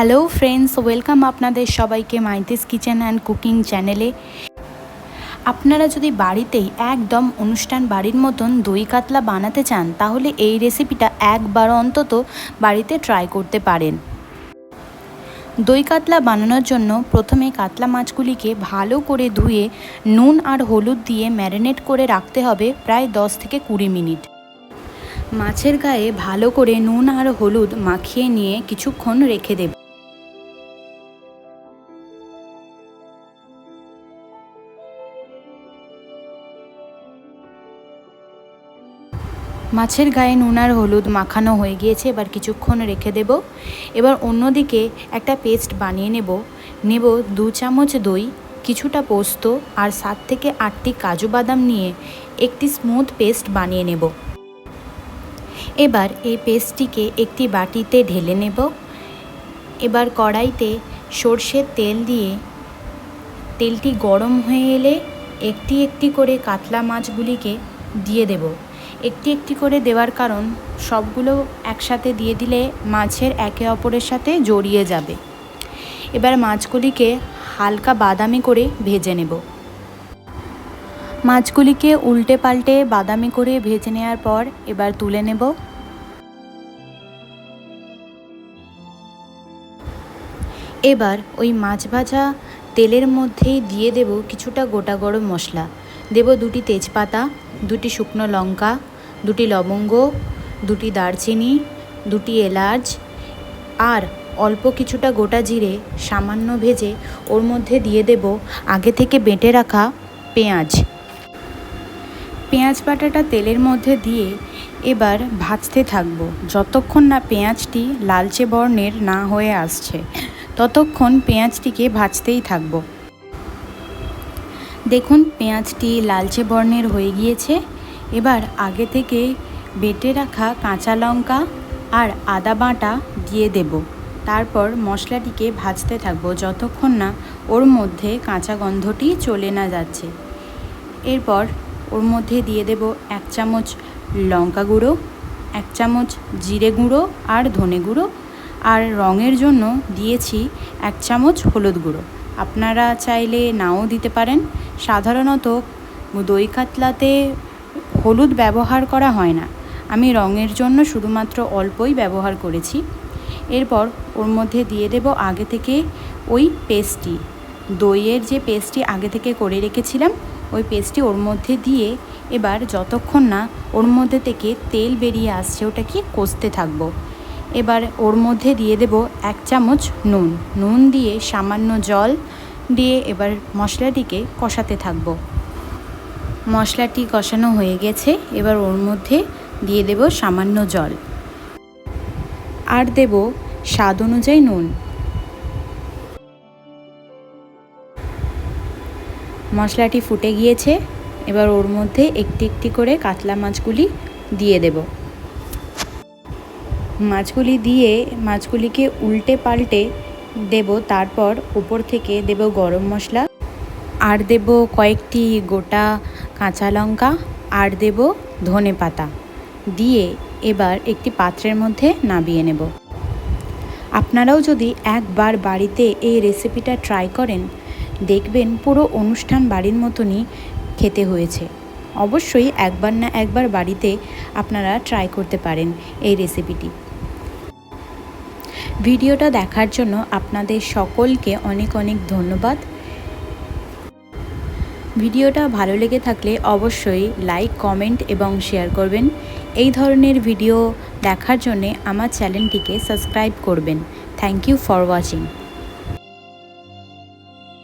Hello friends welcome আপনাদের সবাইকে মাইতিস kitchen and cooking চ্যানেলে। আপনারা যদি বাড়িতেই একদম অনুষ্ঠান বাড়ির মতন দই কাতলা বানাতে চান, তাহলে এই রেসিপিটা একবার অন্তত বাড়িতে ট্রাই করতে পারেন। দই কাতলা বানানোর জন্য প্রথমে কাতলা মাছগুলিকে ভালো করে ধুয়ে নুন আর হলুদ দিয়ে ম্যারিনেট করে রাখতে হবে প্রায় দশ থেকে কুড়ি মিনিট। মাছের গায়ে ভালো করে নুন আর হলুদ মাখিয়ে নিয়ে কিছুক্ষণ রেখে দেব। মাছের গায়ে নুন আর হলুদ মাখানো হয়ে গিয়েছে, এবার কিছুক্ষণ রেখে দেব। এবার অন্যদিকে একটা পেস্ট বানিয়ে নেব। নেব দু চামচ দই, কিছুটা পোস্ত আর সাত থেকে আটটি কাজু বাদাম নিয়ে একটি স্মুথ পেস্ট বানিয়ে নেব। এবার এই পেস্টটিকে একটি বাটিতে ঢেলে নেব। এবার কড়াইতে সর্ষের তেল দিয়ে তেলটি গরম হয়ে এলে একটি একটি করে কাতলা মাছগুলিকে দিয়ে দেব। একটি একটি করে দেওয়ার কারণ, সবগুলো একসাথে দিয়ে দিলে মাছের একে অপরের সাথে জড়িয়ে যাবে। এবার মাছগুলিকে হালকা বাদামি করে ভেজে নেব। মাছগুলিকে উল্টে পাল্টে বাদামি করে ভেজে নেওয়ার পর এবার তুলে নেব। এবার ওই মাছ ভাজা তেলের মধ্যেই দিয়ে দেব কিছুটা গোটা গরম মশলা। দেব দুটি তেজপাতা দুটি শুকনো লঙ্কা, দুটি লবঙ্গ, দুটি দারচিনি, দুটি এলাচ, আর অল্প কিছুটা গোটা জিরে সামান্য ভেজে ওর মধ্যে দিয়ে দেব আগে থেকে বেটে রাখা পেঁয়াজ। পেঁয়াজ বাটাটা তেলের মধ্যে দিয়ে এবার ভাজতে থাকব। যতক্ষণ না পেঁয়াজটি লালচে বর্ণের না হয়ে আসছে, ততক্ষণ পেঁয়াজটিকে ভাজতেই থাকব। দেখুন, পেঁয়াজটি লালচে বর্ণের হয়ে গিয়েছে। এবার আগে থেকে বেটে রাখা কাঁচা লঙ্কা আর আদা বাটা দিয়ে দেব। তারপর মশলাটিকে ভাজতে থাকব যতক্ষণ না ওর মধ্যে কাঁচা গন্ধটি চলে না যাচ্ছে। এরপর ওর মধ্যে দিয়ে দেব এক চামচ লঙ্কা গুঁড়ো, এক চামচ জিরে গুঁড়ো আর ধনে গুঁড়ো। আর রঙের জন্য দিয়েছি এক চামচ হলুদ গুঁড়ো। আপনারা চাইলে নাও দিতে পারেন। সাধারণত দই কাতলাতে হলুদ ব্যবহার করা হয় না। আমি রঙের জন্য শুধুমাত্র অল্পই ব্যবহার করেছি। এরপর ওর মধ্যে দিয়ে দেব আগে থেকে ওই পেস্টটি। দইয়ের যে পেস্টটি আগে থেকে করে রেখেছিলাম, ওই পেস্টটি ওর মধ্যে দিয়ে এবার যতক্ষণ না ওর মধ্যে থেকে তেল বেরিয়ে আসছে, ওটাকে কষতে থাকব। এবার ওর মধ্যে দিয়ে দেব এক চামচ নুন। নুন দিয়ে সামান্য জল দিয়ে এবার মশলাটিকে কষাতে থাকব। মশলাটি কষানো হয়ে গেছে, এবার ওর মধ্যে দিয়ে দেব সামান্য জল। আর দেব স্বাদ অনুযায়ী নুন। মশলাটি ফুটে গিয়েছে, এবার ওর মধ্যে একটি একটি করে কাতলা মাছগুলি দিয়ে দেবো। মাছগুলি দিয়ে মাছগুলিকে উল্টে পাল্টে দেব, তারপর উপর থেকে দেব গরম মশলা, আর দেব কয়েকটি গোটা কাঁচা লঙ্কা, আর দেব ধনে পাতা দিয়ে এবার একটি পাত্রের মধ্যে নাবিয়ে নেব। আপনারাও যদি একবার বাড়িতে এই রেসিপিটা ট্রাই করেন, দেখবেন পুরো অনুষ্ঠান বাড়ির মতনই খেতে হয়েছে। অবশ্যই একবার না একবার বাড়িতে আপনারা ট্রাই করতে পারেন এই রেসিপিটি। ভিডিওটা দেখার জন্য আপনাদের সকলকে অনেক অনেক ধন্যবাদ। ভিডিওটা ভালো লেগে থাকলে অবশ্যই লাইক, কমেন্ট এবং শেয়ার করবেন। এই ধরনের ভিডিও দেখার জন্যে আমার চ্যানেলটিকে সাবস্ক্রাইব করবেন। Thank you for watching.